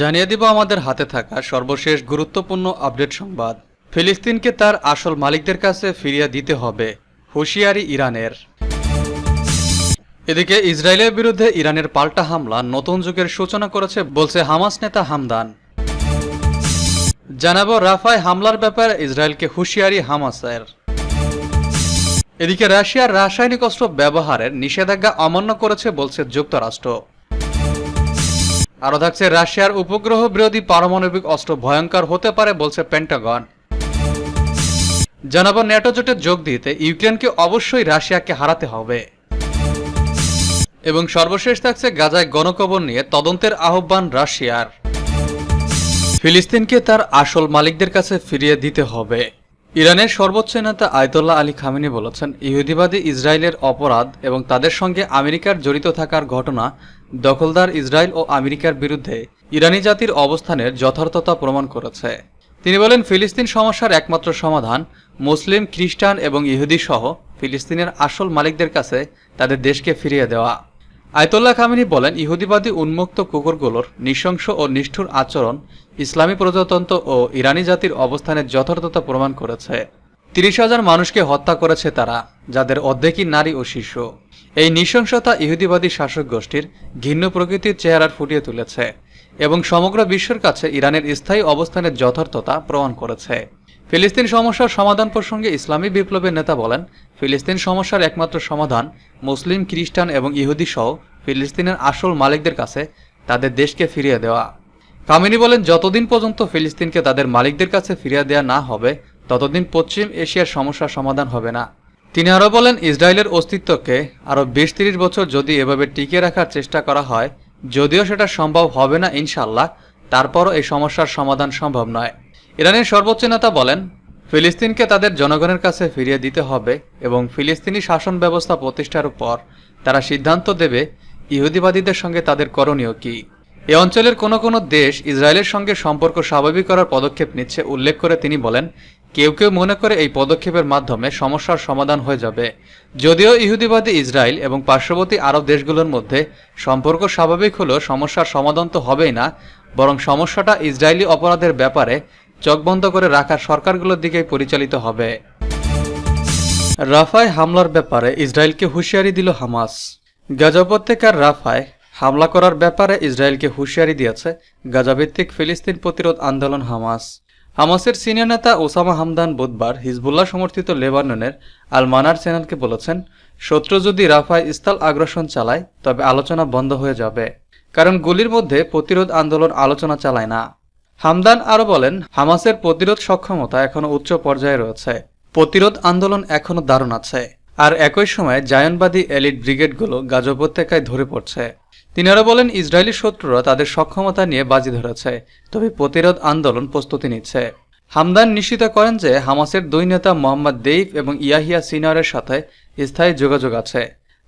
জানিয়ে দিব আমাদের হাতে থাকা সর্বশেষ গুরুত্বপূর্ণ আপডেট সংবাদ। ফিলিস্তিনকে তার আসল মালিকদের কাছে ফিরিয়ে দিতে হবে, হুঁশিয়ারি ইরানের। এদিকে ইসরায়েলের বিরুদ্ধে ইরানের পাল্টা হামলা নতুন যুগের সূচনা করেছে বলছে হামাস নেতা হামদান। জানাব রাফায় হামলার ব্যাপারে ইসরায়েলকে হুঁশিয়ারি হামাসের। এদিকে রাশিয়ার রাসায়নিক অস্ত্র ব্যবহারের নিষেধাজ্ঞা অমান্য করেছে বলছে যুক্তরাষ্ট্র। আরও থাকছে রাশিয়ার উপগ্রহ বিরোধী পারমাণবিক অস্ত্র ভয়ঙ্কর হতে পারে বলছে পেন্টাগন। জানাব ন্যাটো জোটে যোগ দিতে ইউক্রেনকে অবশ্যই রাশিয়াকে হারাতে হবে। এবং সর্বশেষ থাকছে গাজায় গণকবর নিয়ে তদন্তের আহ্বান রাশিয়ার। ফিলিস্তিনকে তার আসল মালিকদের কাছে ফিরিয়ে দিতে হবে। ইরানের সর্বোচ্চ নেতা আয়তুল্লাহ আলী খামিনি বলেছেন, ইহুদিবাদী ইসরায়েলের অপরাধ এবং তাদের সঙ্গে আমেরিকার জড়িত থাকার ঘটনা দখলদার ইসরায়েল ও আমেরিকার বিরুদ্ধে ইরানি জাতির অবস্থানের যথার্থতা প্রমাণ করেছে। তিনি বলেন, ফিলিস্তিন সমস্যার একমাত্র সমাধান মুসলিম, খ্রিস্টান এবং ইহুদি সহ ফিলিস্তিনের আসল মালিকদের কাছে তাদের দেশকে ফিরিয়ে দেওয়া। আয়তুল্লাহ খামিনি বলেন, ইহুদিবাদী উন্মুক্ত কুকুরগুলোর নৃশংস ও নিষ্ঠুর আচরণ ইসলামী প্রজাতন্ত্র ও ইরানি জাতির অবস্থানের যথার্থতা প্রমাণ করেছে। তিরিশ হাজার মানুষকে হত্যা করেছে তারা, যাদের অর্ধেকই নারী ও শিশু। এই নৃশংসতা ইহুদিবাদী শাসক গোষ্ঠীর ঘিন্ন প্রকৃতির চেহারার ফুটিয়ে তুলেছে এবং সমগ্র বিশ্বের কাছে ইরানের স্থায়ী অবস্থানের যথার্থতা প্রমাণ করেছে। ফিলিস্তিন সমস্যার সমাধান প্রসঙ্গে ইসলামী বিপ্লবের নেতা বলেন, ফিলিস্তিন সমস্যার একমাত্র সমাধান মুসলিম, খ্রিস্টান এবং ইহুদি সহ ফিলিস্তিনের আসল মালিকদের কাছে তাদের দেশকে ফিরিয়ে দেওয়া। কামিনী বলেন, যতদিন পর্যন্ত ফিলিস্তিনকে তাদের মালিকদের কাছে ফিরিয়ে দেওয়া না হবে, ততদিন পশ্চিম এশিয়ার সমস্যার সমাধান হবে না। তিনি আরও বলেন, ইসরায়েলের অস্তিত্বকে আরও বিশ তিরিশ বছর যদি এভাবে টিকিয়ে রাখার চেষ্টা করা হয়, যদিও সেটা সম্ভব হবে না ইনশাল্লাহ তারপরও এই সমস্যার সমাধান সম্ভব নয়। ইরানের সর্বোচ্চ নেতা বলেন, ফিলিস্তিনকে তাদের জনগণের কাছে ফিরিয়ে দিতে হবে এবং ফিলিস্তিনি শাসন ব্যবস্থা প্রতিষ্ঠার পর তারা সিদ্ধান্ত দেবে, ইহুদিবাদীদের সঙ্গে তাদের করণীয় কী। এ অঞ্চলের কোনো কোনো দেশ ইসরায়েলের সঙ্গে সম্পর্ক স্বাভাবিক করার পদক্ষেপ নিচ্ছে উল্লেখ করে তিনি বলেন, কেউ কেউ মনে করে এই পদক্ষেপের মাধ্যমে সমস্যার সমাধান হয়ে যাবে। যদিও ইহুদিবাদী ইসরায়েল এবং পার্শ্ববর্তী আরব দেশগুলোর মধ্যে সম্পর্ক স্বাভাবিক হলেও সমস্যার সমাধান তো হবেই না, বরং সমস্যাটা ইসরায়েলি অপরাধের ব্যাপারে চোখ বন্ধ করে রাখার সরকারগুলোর দিকেই পরিচালিত হবে। রাফায় হামলার ব্যাপারে ইসরায়েলকে হুঁশিয়ারি দিল হামাস। গাজা উপত্যকার রাফায় হামলা করার ব্যাপারে ইসরায়েলকে হুঁশিয়ারি দিয়েছে গাজাভিত্তিক ফিলিস্তিন প্রতিরোধ আন্দোলন হামাস। হামাসের সিনিয়র নেতা ওসামা হামদান বুধবার হিজবুল্লাহ সমর্থিত লেবাননের আল মানার চ্যানেলকে বলেছেন, শত্রু যদি রাফায় স্থল আগ্রাসন চালায়, তবে আলোচনা বন্ধ হয়ে যাবে। কারণ গুলির মধ্যে প্রতিরোধ আন্দোলন আলোচনা চালায় না। হামদান আরও বলেন, হামাসের প্রতিরোধ সক্ষমতা এখনও উচ্চ পর্যায়ে রয়েছে। প্রতিরোধ আন্দোলন এখনও দারুণ আছে। আর একই সময় জায়নবাদী এলিট ব্রিগেডগুলো গাজা উপত্যকায় ধরে পড়ছে। তিনি আরও বলেন, ইসরায়েলি শত্রুরা তাদের সক্ষমতা নিয়ে বাজি ধরেছে, তবে প্রতিরোধ আন্দোলন প্রস্তুতি নিচ্ছে। হামদান নিশ্চিত করেন যে হামাসের দুই নেতা মোহাম্মদ দেইফ এবং ইয়াহিয়া সিনিয়রের সাথে স্থায়ী যোগাযোগ আছে।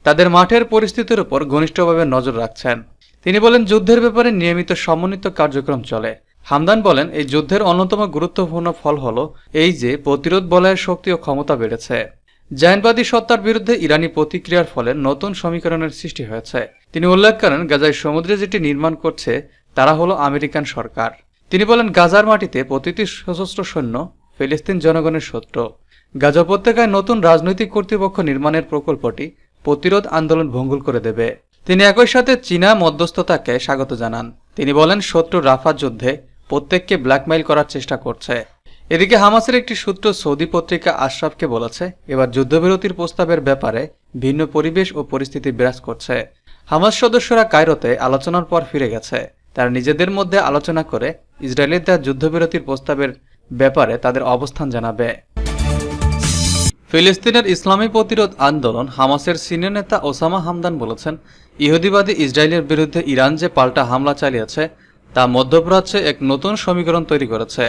তাদের মাঠের পরিস্থিতির উপর ঘনিষ্ঠভাবে নজর রাখছেন। তিনি বলেন, যুদ্ধের ব্যাপারে নিয়মিত সমন্বিত কার্যক্রম চলে। হামদান বলেন, এই যুদ্ধের অন্যতম গুরুত্বপূর্ণ ফল হল এই যে প্রতিরোধ বলয়ের শক্তি ও ক্ষমতা বেড়েছে। জায়নবাদী সত্তার বিরুদ্ধে ইরানি প্রতিক্রিয়ার ফলে নতুন সমীকরণের সৃষ্টি হয়েছে। তিনি উল্লেখ করেন, গাজায় সমুদ্রে যেটি নির্মাণ করছে, তারা হলো আমেরিকান সরকার। তিনি বলেন, গাজার মাটিতে প্রতিটি সশস্ত্র সৈন্য ফিলিস্তিন জনগণের শত্রু। গাজা উপত্যকায় নতুন রাজনৈতিক কর্তৃপক্ষ নির্মাণের প্রকল্পটি প্রতিরোধ আন্দোলন ভঙ্গুল করে দেবে। তিনি একই সাথে চীনা মধ্যস্থতাকে স্বাগত জানান। তিনি বলেন, শত্রু রাফা যুদ্ধে প্রত্যেককে ব্ল্যাকমেইল করার চেষ্টা করছে। এদিকে হামাসের একটি সূত্র সৌদি পত্রিকা আশরাফকে বলেছে, এবার যুদ্ধবিরতির প্রস্তাবের ব্যাপারে ভিন্ন পরিবেশ ও পরিস্থিতি বিরাজ করছে। হামাস সদস্যরা কায়রোতে আলোচনার পর ফিরে গেছে। তারা নিজেদের মধ্যে আলোচনা করে ইসরায়েলের দেওয়া যুদ্ধবিরতির প্রস্তাবের ব্যাপারে তাদের অবস্থান জানাবে। ফিলিস্তিনের ইসলামী প্রতিরোধ আন্দোলন হামাসের সিনিয়র নেতা ওসামা হামদান বলেছেন, ইহুদিবাদী ইসরায়েলের বিরুদ্ধে ইরান যে পাল্টা হামলা চালিয়েছে, তা মধ্যপ্রাচ্যে এক নতুন সমীকরণ তৈরি করেছে।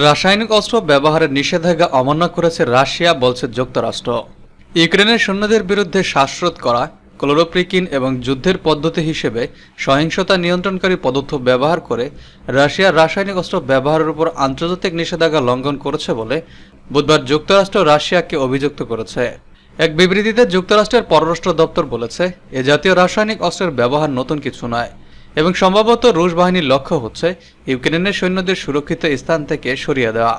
রাসায়নিক অস্ত্র ব্যবহারের নিষেধাজ্ঞা অমান্য করেছে রাশিয়া, বলছে যুক্তরাষ্ট্র। ইউক্রেনের সৈন্যদের বিরুদ্ধে শ্বাসরোধ করা, ক্লোরোপ্রিকিন এবং যুদ্ধের পদ্ধতি হিসেবে সহিংসতা নিয়ন্ত্রণকারী পদার্থ ব্যবহার করে রাশিয়া রাসায়নিক অস্ত্র ব্যবহারের উপর আন্তর্জাতিক নিষেধাজ্ঞা লঙ্ঘন করেছে বলে বুধবার যুক্তরাষ্ট্র রাশিয়াকে অভিযুক্ত করেছে। এক বিবৃতিতে যুক্তরাষ্ট্রের পররাষ্ট্র দপ্তর বলেছে, এ জাতীয় রাসায়নিক অস্ত্রের ব্যবহার নতুন কিছু নয়। এবং সম্ভবত রুশ বাহিনীর লক্ষ্য হচ্ছে ইউক্রেনের সৈন্যদের সুরক্ষিত স্থান থেকে সরিয়ে দেওয়া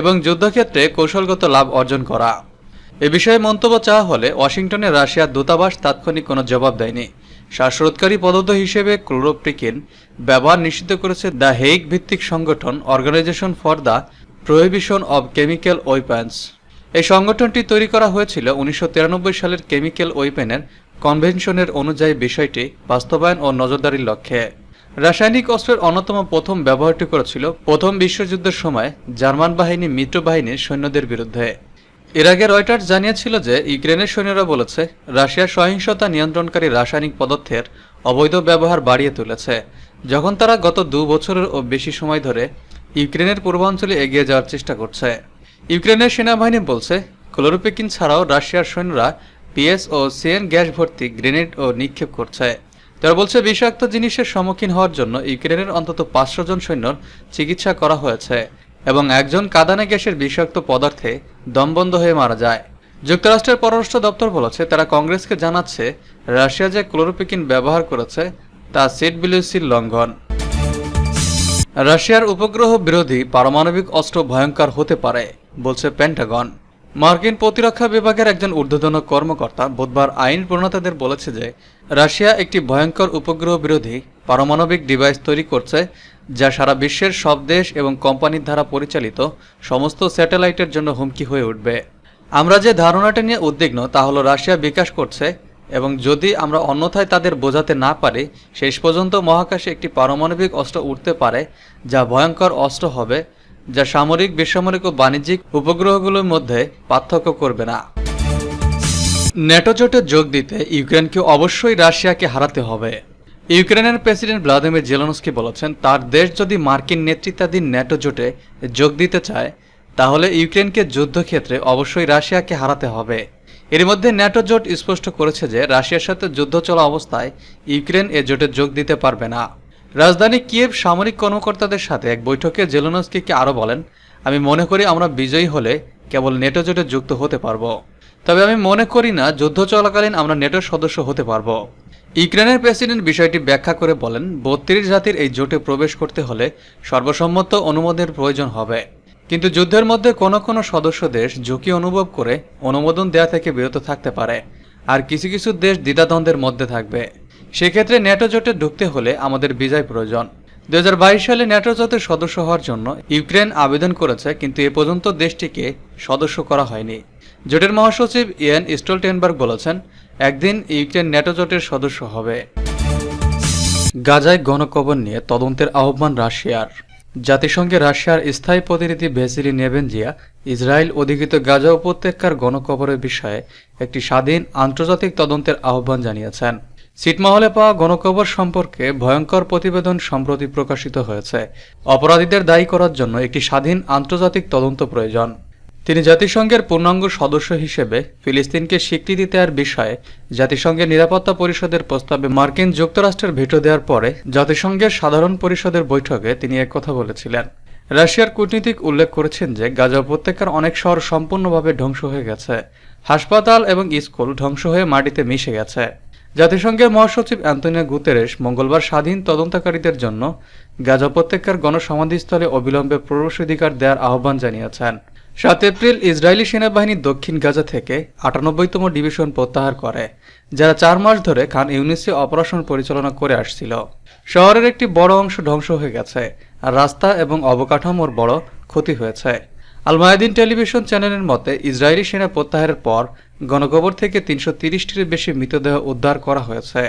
এবং যুদ্ধক্ষেত্রে কৌশলগত লাভ অর্জন করা। এ বিষয়ে মন্তব্য চাওয়া হলে ওয়াশিংটনে রাশিয়ার দূতাবাস তাৎক্ষণিক কোনো জবাব দেয়নি। শ্বাসরোধকারী পদার্থ হিসেবে ক্লোরোপ্রিকিন ব্যবহার নিষিদ্ধ করেছে দ্য হেইগ ভিত্তিক সংগঠন organisation for the prohibition of chemical weapons. এই সংগঠনটি তৈরি করা হয়েছিল উনিশশো তিরানব্বই সালের কেমিক্যাল ওয়েপেনের কনভেনশনের অনুযায়ী বিষয়টি বাস্তবায়ন ও নজরদারির লক্ষ্যে। রাসায়নিক অস্ত্রের অন্যতম প্রথম ব্যবহারটি করেছিল প্রথম বিশ্বযুদ্ধের সময় জার্মান বাহিনী মিত্র বাহিনীর সৈন্যদের বিরুদ্ধে। এর আগে রয়টার্স জানিয়েছিল যে ইউক্রেনের সৈন্যরা বলেছে, রাশিয়ার সহিংসতা নিয়ন্ত্রণকারী রাসায়নিক পদার্থের অবৈধ ব্যবহার বাড়িয়ে তুলেছে, যখন তারা গত দু বছরের ও বেশি সময় ধরে ইউক্রেনের পূর্বাঞ্চলে এগিয়ে যাওয়ার চেষ্টা করছে। ইউক্রেনের সেনাবাহিনী বলছে, ক্লোরোপিকিন ছাড়াও রাশিয়ার সৈন্যরা পিএস ও সিএন গ্যাস ভর্তি গ্রেনেড ও নিক্ষেপ করছে। তারা বলছে, বিষাক্ত জিনিসের সম্মুখীন হওয়ার জন্য ইউক্রেনের অন্তত পাঁচশো জন সৈন্যর চিকিৎসা করা হয়েছে এবং একজন কাদানে গ্যাসের বিষাক্ত পদার্থে দমবন্ধ হয়ে মারা যায়। যুক্তরাষ্ট্রের পররাষ্ট্র দপ্তর বলেছে, তারা কংগ্রেসকে জানাচ্ছে, রাশিয়া যে ক্লোরোপিকিন ব্যবহার করেছে, তা সেট বিলিসির লঙ্ঘন। রাশিয়ার উপগ্রহ বিরোধী পারমাণবিক অস্ত্র ভয়ঙ্কর হতে পারে, বলছে পেন্টাগন। মার্কিন প্রতিরক্ষা বিভাগের একজন ঊর্ধ্বতন কর্মকর্তা বুধবার আইন প্রণেতাদের বলেছে যে, রাশিয়া একটি ভয়ঙ্কর উপগ্রহ বিরোধী পারমাণবিক ডিভাইস তৈরি করছে, যা সারা বিশ্বের সব দেশ এবং কোম্পানির দ্বারা পরিচালিত সমস্ত স্যাটেলাইটের জন্য হুমকি হয়ে উঠবে। আমরা যে ধারণাটা নিয়ে উদ্বিগ্ন, তা হলো রাশিয়া বিকাশ করছে এবং যদি আমরা অন্যথায় তাদের বোঝাতে না পারি, শেষ পর্যন্ত মহাকাশে একটি পারমাণবিক অস্ত্র উঠতে পারে, যা ভয়ঙ্কর অস্ত্র হবে যা সামরিক, বেসামরিক ও বাণিজ্যিক উপগ্রহগুলোর মধ্যে পার্থক্য করবে না। ন্যাটো জোটে যোগ দিতে ইউক্রেনকে অবশ্যই রাশিয়াকে হারাতে হবে। ইউক্রেনের প্রেসিডেন্ট ভ্লাদিমির জেলনস্কি বলেছেন, তার দেশ যদি মার্কিন নেতৃত্বাধীন ন্যাটো জোটে যোগ দিতে চায়, তাহলে ইউক্রেনকে যুদ্ধক্ষেত্রে অবশ্যই রাশিয়াকে হারাতে হবে। এর মধ্যে ন্যাটো জোট স্পষ্ট করেছে যে, রাশিয়ার সাথে যুদ্ধ চলা অবস্থায় ইউক্রেন এ জোটে যোগ দিতে পারবে না। রাজধানী কিয়েভ সামরিক কর্মকর্তাদের সাথে এক বৈঠকে জেলোনস্কিকে আরও বলেন, আমি মনে করি আমরা বিজয়ী হলে কেবল নেটো জোটে যুক্ত হতে পারব। তবে আমি মনে করি না যুদ্ধ চলাকালীন আমরা নেটোর সদস্য হতে পারব। ইউক্রেনের প্রেসিডেন্ট বিষয়টি ব্যাখ্যা করে বলেন, বত্রিশ জাতির এই জোটে প্রবেশ করতে হলে সর্বসম্মত অনুমোদনের প্রয়োজন হবে। কিন্তু যুদ্ধের মধ্যে কোনো কোনো সদস্য দেশ ঝুঁকি অনুভব করে অনুমোদন দেয়া থেকে বিরত থাকতে পারে। আর কিছু কিছু দেশ দ্বিধাদ্বন্দ্বের মধ্যে থাকবে। সেক্ষেত্রে ন্যাটো জোটে ঢুকতে হলে আমাদের বিজয় প্রয়োজন। দুই হাজার বাইশ সালে ন্যাটো জোটের সদস্য হওয়ার জন্য ইউক্রেন আবেদন করেছে, কিন্তু এ পর্যন্ত দেশটিকে সদস্য করা হয়নি। জোটের মহাসচিব ইয়েন স্টোলটেনবার্গ বলেছেন, একদিন ইউক্রেন ন্যাটো জোটের সদস্য হবে। গাজায় গণকবর নিয়ে তদন্তের আহ্বান রাশিয়ার। জাতিসংঘে রাশিয়ার স্থায়ী প্রতিনিধি ভেসিলি নেভেনজিয়া ইসরায়েল অধিকৃত গাজা উপত্যকার গণকবরের বিষয়ে একটি স্বাধীন আন্তর্জাতিক তদন্তের আহ্বান জানিয়েছেন। ছিটমহলে পাওয়া গণকবর সম্পর্কে ভয়ঙ্কর প্রতিবেদন সম্প্রতি প্রকাশিত হয়েছে। অপরাধীদের দায়ী করার জন্য একটি স্বাধীন আন্তর্জাতিক তদন্ত প্রয়োজন। তিনি জাতিসংঘের পূর্ণাঙ্গ সদস্য হিসেবে ফিলিস্তিনকে স্বীকৃতি দেওয়ার বিষয়ে জাতিসংঘের নিরাপত্তা পরিষদের প্রস্তাবে মার্কিন যুক্তরাষ্ট্রের ভেটো দেওয়ার পরে জাতিসংঘের সাধারণ পরিষদের বৈঠকে তিনি এক কথা বলেছিলেন। রাশিয়ার কূটনীতিক উল্লেখ করেছেন যে গাজা উপত্যকার অনেক শহর সম্পূর্ণভাবে ধ্বংস হয়ে গেছে। হাসপাতাল এবং স্কুল ধ্বংস হয়ে মাটিতে মিশে গেছে। জাতিসংঘের মহাসচিব অ্যান্তনিও গুতেরেস মঙ্গলবার স্বাধীন তদন্তকারীদের জন্য গাজা উপত্যকার গণসমাধিস্থলে অবিলম্বে প্রবেশাধিকার দেওয়ার আহ্বান জানিয়েছেন। সাত এপ্রিল ইসরায়েলি সেনাবাহিনী দক্ষিণ গাজা থেকে আটানব্বইতম ডিভিশন প্রত্যাহার করে, যারা চার মাস ধরে খান ইউনিসে অপারেশন পরিচালনা করে আসছিল। শহরের একটি বড় অংশ ধ্বংস হয়ে গেছে, আর রাস্তা এবং অবকাঠামোর বড় ক্ষতি হয়েছে। আল মায়াদিন টেলিভিশন চ্যানেলের মতে, ইসরায়েলি সেনা প্রত্যাহারের পর গণকবর থেকে তিনশো তিরিশটির বেশি মৃতদেহ উদ্ধার করা হয়েছে।